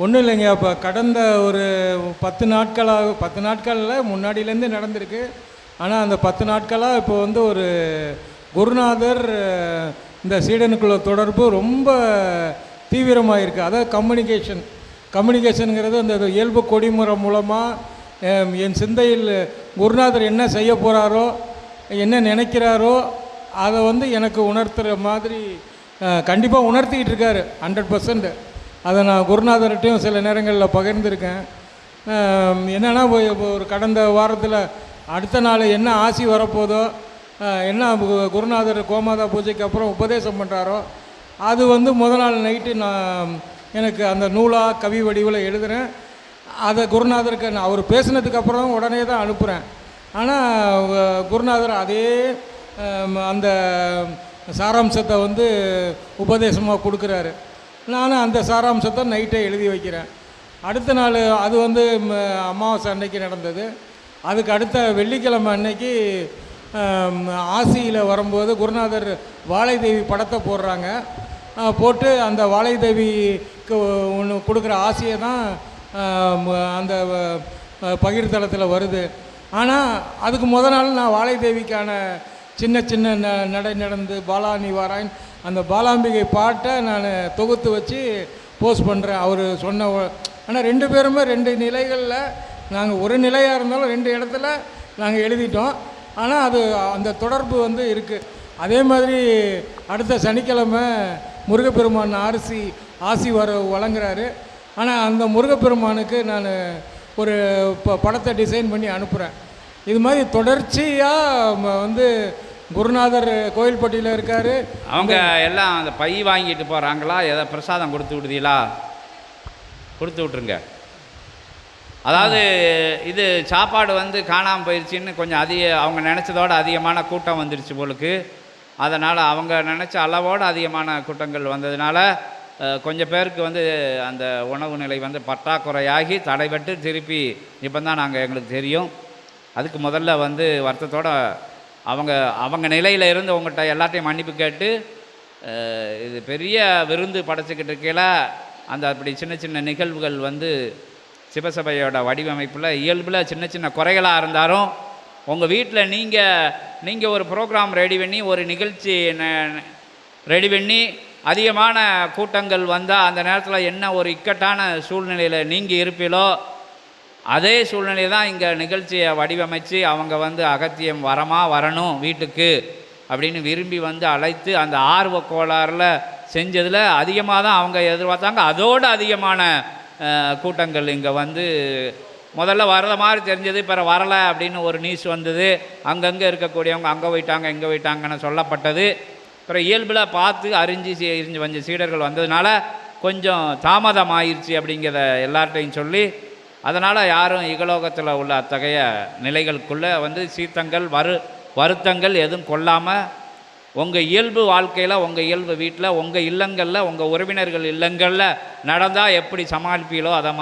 ஒன்றும் இல்லைங்க இப்போ கடந்த ஒரு பத்து நாட்களாக பத்து நாட்களில் முன்னாடியிலேருந்து நடந்திருக்கு. ஆனால் அந்த பத்து நாட்களாக இப்போ வந்து ஒரு குருநாதர் இந்த சீடனுக்குள்ள தொடர்பு ரொம்ப தீவிரமாக இருக்குது அதாவது கம்யூனிகேஷன் கம்யூனிகேஷனுங்கிறது அந்த இயல்பு கொடிமுறை மூலமாக என் சிந்தையில் குருநாதர் என்ன செய்ய போகிறாரோ என்ன நினைக்கிறாரோ அதை வந்து எனக்கு உணர்த்துற மாதிரி கண்டிப்பாக உணர்த்திக்கிட்டு இருக்காரு ஹண்ட்ரட் பர்சன்ட் அதை நான் குருநாதர்கிட்டையும் சில நேரங்களில் பகிர்ந்திருக்கேன். என்னென்னா என்னன்னா இப்போ ஒரு கடந்த வாரத்தில் அடுத்த நாள் என்ன ஆசி வரப்போதோ என்ன குருநாதர் கோமாதா பூஜைக்கு அப்புறம் உபதேசம் பண்ணுறாரோ அது வந்து முத நாள் நைட்டு நான் எனக்கு அந்த நூலாக கவி வடிவில் எழுதுகிறேன் அதை குருநாதருக்கு நான் அவர் பேசினதுக்கப்புறம் உடனே தான் அனுப்புகிறேன் ஆனால் குருநாதர் அதே அந்த சாராம்சத்தை வந்து உபதேசமாக கொடுக்குறாரு. நானும் அந்த சாராம்சத்தை நைட்டே எழுதி வைக்கிறேன். அடுத்த நாள் அது வந்து அமாவாசை அன்னைக்கு நடந்தது. அதுக்கு அடுத்த வெள்ளிக்கிழமை அன்னைக்கு ஆசியில் வரும்போது குருநாதர் வாழைதேவி படத்தை போடுறாங்க. போட்டு அந்த வாழைதேவிக்கு ஒன்று கொடுக்குற ஆசையை தான் அந்த பகிர்தளத்தில் வருது. ஆனால் அதுக்கு முத நாள் நான் வாழைதேவிக்கான சின்ன சின்ன ந நடை நடந்து பாலா நீ வாராயின் அந்த பாலாம்பிகை பாட்டை நான் தொகுத்து வச்சு போஸ்ட் பண்ணுறேன் அவர் சொன்ன ஆனால் ரெண்டு பேருமே ரெண்டு நிலைகளில் நாங்கள் ஒரு நிலையாக இருந்தாலும் ரெண்டு இடத்துல நாங்கள் எழுதிட்டோம். ஆனால் அது அந்த தொடர்பு வந்து இருக்குது அதே மாதிரி அடுத்த சனிக்கிழமை முருகப்பெருமான் ஆர்சி ஆசி வர வழங்குறாரு. ஆனால் அந்த முருகப்பெருமானுக்கு நான் ஒரு ப படத்தை டிசைன் பண்ணி அனுப்புகிறேன் இது மாதிரி தொடர்ச்சியாக வந்து குருநாதர் கோயில்பட்டியில் இருக்கார். அவங்க எல்லாம் அந்த பை வாங்கிட்டு போகிறாங்களா எதை பிரசாதம் கொடுத்து விடுதீங்களா கொடுத்து விட்ருங்க அதாவது இது சாப்பாடு வந்து காணாமல் போயிடுச்சின்னு கொஞ்சம் அதிக அவங்க நினச்சதோட அதிகமான கூட்டம் வந்துருச்சு போலுக்கு. அதனால் அவங்க நினச்ச அளவோடு அதிகமான கூட்டங்கள் வந்ததுனால கொஞ்சம் பேருக்கு வந்து அந்த உணவு நிலை வந்து பற்றாக்குறையாகி தடைபட்டு திருப்பி இப்போ தான் நாங்கள் எங்களுக்கு தெரியும். அதுக்கு முதல்ல வந்து வருத்தத்தோட அவங்க அவங்க நிலையில் இருந்து உங்கள்கிட்ட எல்லாத்தையும் மன்னிப்பு கேட்டு இது பெரிய விருந்து படைச்சிக்கிட்டு இருக்கையில் அந்த அப்படி சின்ன சின்ன நிகழ்வுகள் வந்து சிவசபையோட வடிவமைப்பில் இயல்பில் சின்ன சின்ன குறைகளாக இருந்தாலும் உங்கள் வீட்டில் நீங்கள் நீங்கள் ஒரு ப்ரோக்ராம் ரெடி பண்ணி ஒரு நிகழ்ச்சி ரெடி பண்ணி அதிகமான கூட்டங்கள் வந்தால் அந்த நேரத்தில் என்ன ஒரு இக்கட்டான சூழ்நிலையில் நீங்கள் இருப்பீங்களோ அதே சூழ்நிலை தான் இங்கே நிகழ்ச்சியை வடிவமைச்சு அவங்க வந்து அகத்தியம் வரமாக வரணும் வீட்டுக்கு அப்படின்னு விரும்பி வந்து அழைத்து அந்த ஆர்வ கோளாறில் செஞ்சதில் அதிகமாக தான் அவங்க எதிர்பார்த்தாங்க. அதோடு அதிகமான கூட்டங்கள் இங்கே வந்து முதல்ல வரத மாதிரி தெரிஞ்சது பிற வரலை அப்படின்னு ஒரு நியூஸ் வந்தது. அங்கங்கே இருக்கக்கூடியவங்க அங்கே போயிட்டாங்க இங்கே போயிட்டாங்கன்னு சொல்லப்பட்டது. அப்புறம் இயல்பில் பார்த்து அறிஞ்சு சி- அறிஞ்சு சீடர்கள் வந்ததுனால கொஞ்சம் தாமதம் ஆயிடுச்சு அப்படிங்கிறத எல்லார்ட்டையும் சொல்லி அதனால் யாரும் இகலோகத்தில் உள்ள அத்தகைய நிலைகளுக்குள்ளே வந்து சீத்தங்கள் வரு வருத்தங்கள் எதுவும் கொள்ளாமல் உங்கள் இயல்பு வாழ்க்கையில் உங்கள் இயல்பு வீட்டில் உங்கள் இல்லங்களில் உங்கள் உறவினர்கள் இல்லங்களில் நடந்தால் எப்படி சமாளிப்பீங்களோ அதை மாதிரி